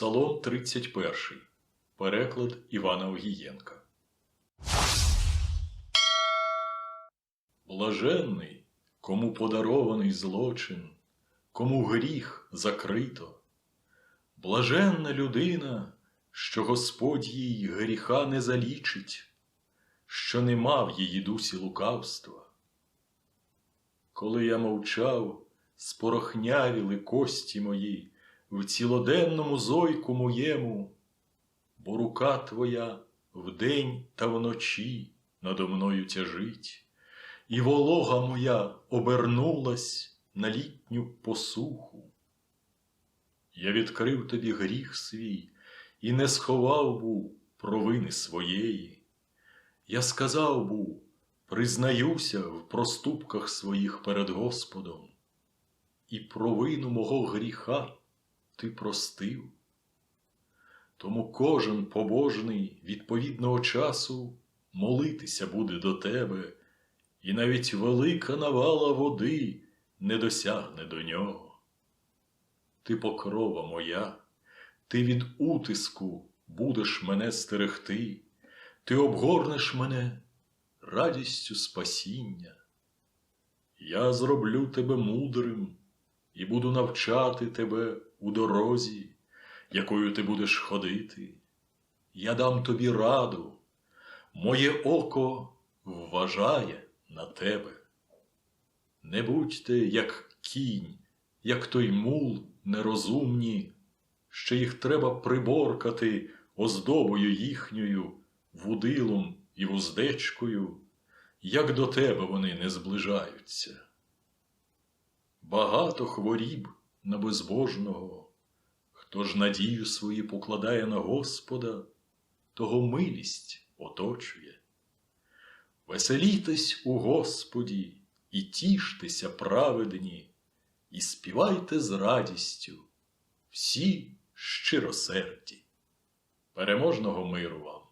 Псалом 31. Переклад Івана Огієнка. Блаженний, кому подарований злочин, кому гріх закрито. Блаженна людина, що Господь їй гріха не залічить, що не мав її дусі лукавства. Коли я мовчав, спорохнявіли кості мої в цілоденному зойку моєму, бо рука твоя вдень та вночі надо мною тяжить, і волога моя обернулась на літню посуху. Я відкрив тобі гріх свій і не сховав був провини своєї. Я сказав був, признаюся в проступках своїх перед Господом, і провину мого гріха ти простив. Тому кожен побожний відповідного часу молитися буде до тебе, і навіть велика навала води не досягне до нього. Ти покрова моя, ти від утиску будеш мене стерегти, ти обгорнеш мене радістю спасіння. Я зроблю тебе мудрим і буду навчати тебе у дорозі, якою ти будеш ходити. Я дам тобі раду, моє око вважає на тебе. Не будьте, як кінь, як той мул нерозумні, що їх треба приборкати оздобою їхньою, вудилом і вуздечкою, як до тебе вони не зближаються. Багато хворіб на безбожного, хто ж надію свої покладає на Господа, того милість оточує. Веселітесь у Господі і тіштеся праведні, і співайте з радістю всі щиросерді. Переможного миру вам!